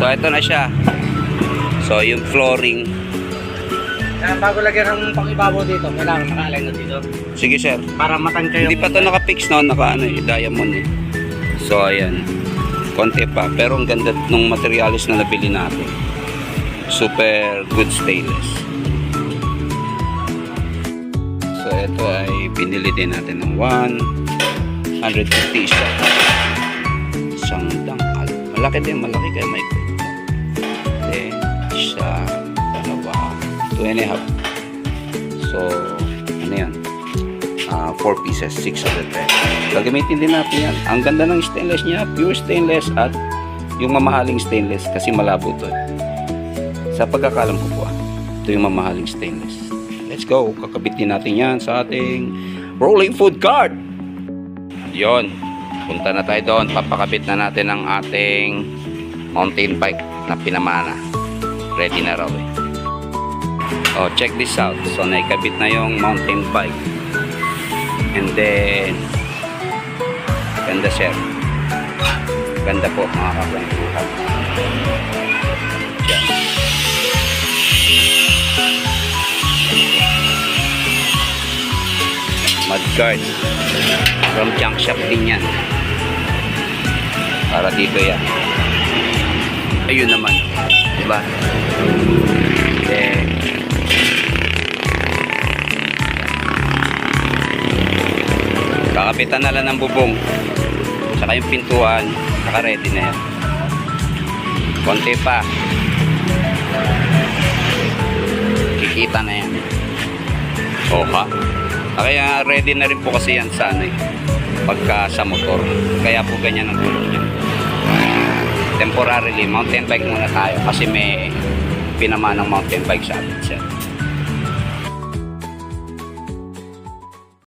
So, ito na siya. So, yung flooring. Kaya bago lagyan ng pangibabaw dito, kailangan naka-align na dito. Sige, sir. Para matansya yung... Hindi pa to nakapix no, naka ano eh, diamond eh. So ayan. Konti pa, pero ang ganda ng materialis na nabili natin. Super good stainless. So ito ay pinili din natin ng 150 isa. Isang dangkal. Malaki din, malaki kaya may isa, dalawa, two and a half. So, ano yan? Ah, 4 pieces, 600 pesos. Gagamitin din natin yan. Ang ganda ng stainless niya, pure stainless at yung mamahaling stainless kasi malabo to. Sa pagkakalam ko po, ah, ito yung mamahaling stainless. Let's go, kakabitin natin yan sa ating rolling food cart. Yon, punta na tayo doon. Papakabit na natin ang ating mountain bike na pinamana. Ready na raw eh. Oh, check this out. So, naikabit na yung mountain bike. And then, ganda sir. Ganda po mga kakwentuhan. Diyan. Mudguard. From junk shop din yan. Para dito yan. Ayun naman. Diba? Then, Kakapitan na lang ng bubong. Saka yung pintuan, naka-ready na yan. Konti pa. Kikita na yan. O ha? Ah, Kaya ready na rin po kasi yan sa ano eh. Pagka sa motor. Kaya po ganyan ang tulog niya. Temporarily, mountain bike muna tayo kasi may pinamanang mountain bike sa atin siya.